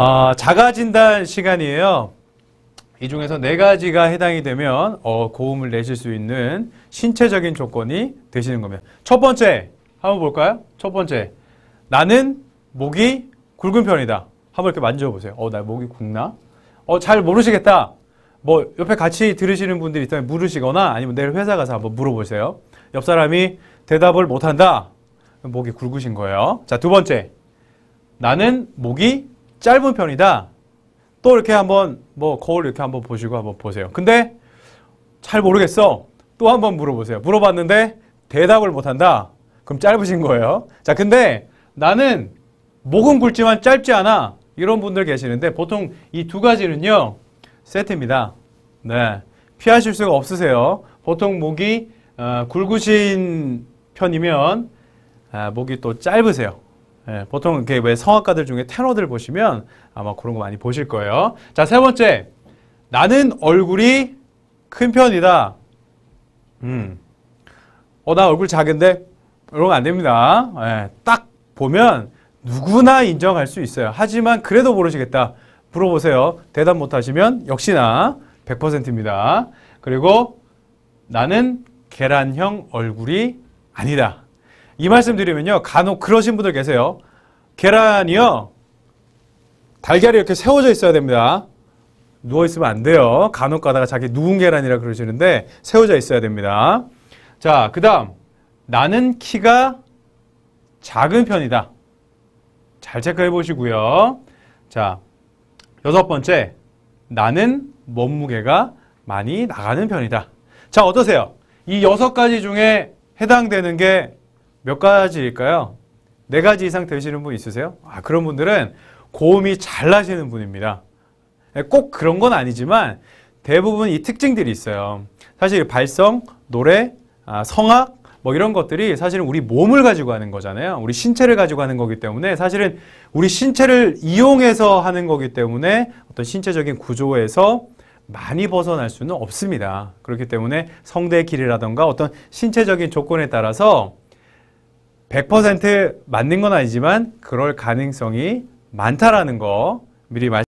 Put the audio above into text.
아, 자가 진단 시간이에요. 이 중에서 네 가지가 해당이 되면 어, 고음을 내실 수 있는 신체적인 조건이 되시는 겁니다. 첫 번째 한번 볼까요? 첫 번째 나는 목이 굵은 편이다. 한번 이렇게 만져보세요. 어, 나 목이 굵나? 어, 잘 모르시겠다. 뭐 옆에 같이 들으시는 분들이 있다면 물으시거나 아니면 내일 회사 가서 한번 물어보세요. 옆 사람이 대답을 못한다. 목이 굵으신 거예요. 자, 두 번째. 나는 목이 짧은 편이다. 또 이렇게 한번 뭐 거울 이렇게 한번 보시고 한번 보세요. 근데 잘 모르겠어. 또 한번 물어보세요. 물어봤는데 대답을 못한다. 그럼 짧으신 거예요. 자, 근데 나는 목은 굵지만 짧지 않아. 이런 분들 계시는데 보통 이 두 가지는요. 세트입니다. 네. 피하실 수가 없으세요. 보통 목이 어, 굵으신 편이면 아, 목이 또 짧으세요. 예, 보통 이렇게 왜 성악가들 중에 테너들 보시면 아마 그런 거 많이 보실 거예요. 자, 세 번째. 나는 얼굴이 큰 편이다. 음. 어, 나 얼굴 작은데? 이러면 안 됩니다. 예, 딱 보면 누구나 인정할 수 있어요. 하지만 그래도 모르시겠다. 물어보세요. 대답 못 하시면 역시나 100%입니다. 그리고 나는 계란형 얼굴이 아니다. 이 말씀 드리면요. 간혹 그러신 분들 계세요. 계란이요. 달걀이 이렇게 세워져 있어야 됩니다. 누워있으면 안 돼요. 간혹 가다가 자기 누운 계란이라 그러시는데 세워져 있어야 됩니다. 자, 그 다음. 나는 키가 작은 편이다. 잘 체크해 보시고요. 자, 여섯 번째. 나는 몸무게가 많이 나가는 편이다. 자, 어떠세요? 이 여섯 가지 중에 해당되는 게 몇 가지일까요? 네 가지 이상 되시는 분 있으세요? 아, 그런 분들은 고음이 잘 나시는 분입니다. 꼭 그런 건 아니지만 대부분 이 특징들이 있어요. 사실 발성, 노래, 아, 성악, 뭐 이런 것들이 사실은 우리 몸을 가지고 하는 거잖아요. 우리 신체를 가지고 하는 거기 때문에 사실은 우리 신체를 이용해서 하는 거기 때문에 어떤 신체적인 구조에서 많이 벗어날 수는 없습니다. 그렇기 때문에 성대 길이라던가 어떤 신체적인 조건에 따라서 100% 맞는 건 아니지만 그럴 가능성이 많다라는 거 미리 말